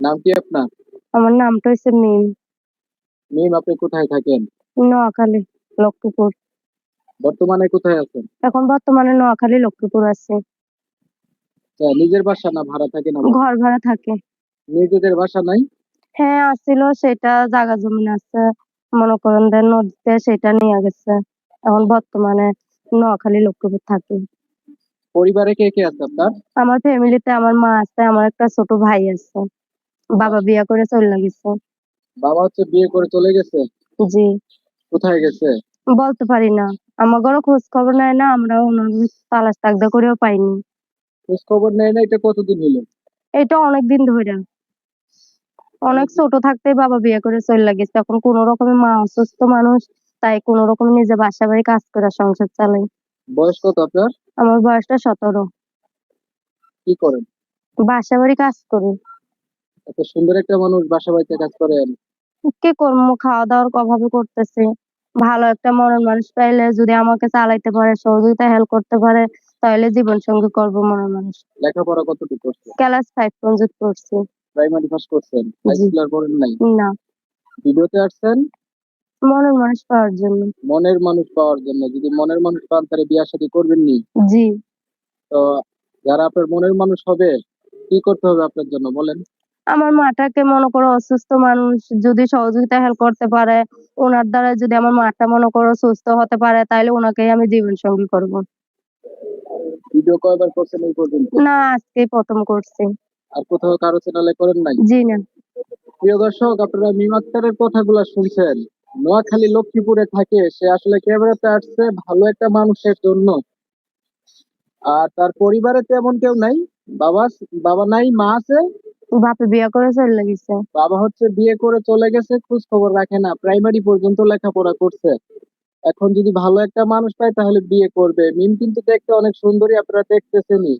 নাম কি আপনার? আমার নামটা হচ্ছে মিম। মিম আপনি কোথায় থাকেন? নোয়াখালী লক্ষ্মীপুর। বর্তমানে কোথায় আছেন? এখন বর্তমানে নোয়াখালী লক্ষ্মীপুর আছে। নিজের বাসা না ভাড়া থাকেন আবার? ঘর ভাড়া থাকে। নিজেদের বাসা নাই? হ্যাঁ আসছিল সেটা জায়গা জমি আছে। মনে করেন নদীতে সেটা নিয়ে গেছে। এখন বর্তমানে নোয়াখালী লক্ষ্মীপুর থাকি। পরিবারে কে কে আছে আপনার? আমার ফ্যামিলিতে আমার মা আছে আমার একটা ছোট ভাই আছে। বাবা বিয়ে করে চলে গেছে। বাবা হচ্ছে বিয়ে করে চলে গেছে? জি। কোথায় গেছে? বলতে পারি না। আমার ঘরে খোঁজ খবর নেয় না আমরা ওনার তালাশ তাকদা করেও পাইনি। খোঁজ খবর নেয় না এটা কতদিন হলো? এটা অনেক দিন ধরে। অনেক ছোট থাকতেই বাবা বিয়ে করে চলে গেছে। এখন কোনো রকমে মা অসুস্থ মানুষ তাই কোনো রকম নিজে বাসা বাড়ি কাজ করে সংসার চালাই। বয়স কত আপনার? আমার বয়সটা সতেরো। কি করেন? বাসা বাড়ি কাজ করি। এত সুন্দর একটা মানুষ বাসা বাড়িতে কাজ করেন। কি করব খাওয়া দাওয়ার অভাবে করতেছি। ভালো একটা মনের মানুষ পাইলে যদি আমাকে চালাইতে পারে সহযোগিতা হেল্প করতে পারে তাহলে জীবন সঙ্গী করব মনের মানুষ। লেখাপড়া কতটুকু করছেন? ক্লাস ফাইভ পর্যন্ত করছি। প্রাইমারি পাস করছেন? হাই স্কুল আর পড়েন নাই? না। ভিডিওতে আসছেন? মনের মানুষ পাওয়ার জন্য। মনের মানুষ পাওয়ার জন্য। যদি মনের মানুষ পান তাহলে বিয়া শাদী করবেন নি? জি। তো যারা আপনার মনের মানুষ হবে কি করতে হবে আপনার জন্য বলেন? আমার মাটাকে মনে করো অসুস্থ মানুষ যদি সহযোগিতা হেল্প করতে পারে ওনার দ্বারা যদি আমার মাটা মনে করো সুস্থ হতে পারে তাহলে ওনাকেই আমি জীবন সঙ্গী করব। ভিডিও কয়বার করছেন এই পর্যন্ত? না আজকেই প্রথম করছি। আর কোথাও কারও চ্যানেলে করেন নাই? জি না। প্রিয় দর্শক আপনারা মিমাত্তারের কথাগুলো শুনছেন। নোয়াখালী লক্ষ্মীপুরে থাকে সে আসলে ক্যামেরাতে আসছে ভালো একটা মানুষের জন্য। আর তার পরিবারে তেমন কেউ নাই। বাবা বাবা নাই মা আছে। বাপে বিয়ে করে চলে গেছে। বাবা হচ্ছে বিয়ে করে চলে গেছে খোঁজ খবর রাখে না প্রাইমারি পর্যন্ত লেখাপড়া করছে। এখন যদি ভালো একটা মানুষ পায় তাহলে বিয়ে করবে। মিম কিন্তু দেখতে অনেক সুন্দরী আপনারা দেখতেছেনই।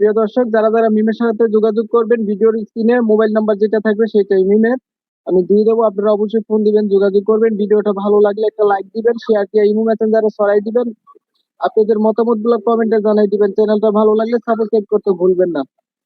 প্রিয় দর্শক যারা যারা মিমের সাথে যোগাযোগ করবেন ভিডিওর স্ক্রিনে মোবাইল নাম্বার যেটা থাকবে সেটাই মিমের। আমি দিয়ে দেবো আপনারা অবশ্যই ফোন দিবেন যোগাযোগ করবেন। ভিডিওটা ভালো লাগলে একটা লাইক দিবেন শেয়ার দিয়ে ইমো মেসেঞ্জারে ছড়াই দিবেন। আপনাদের মতামতগুলো কমেন্টে জানাই দিবেন। চ্যানেলটা ভালো লাগলে সাবস্ক্রাইব করতে ভুলবেন না।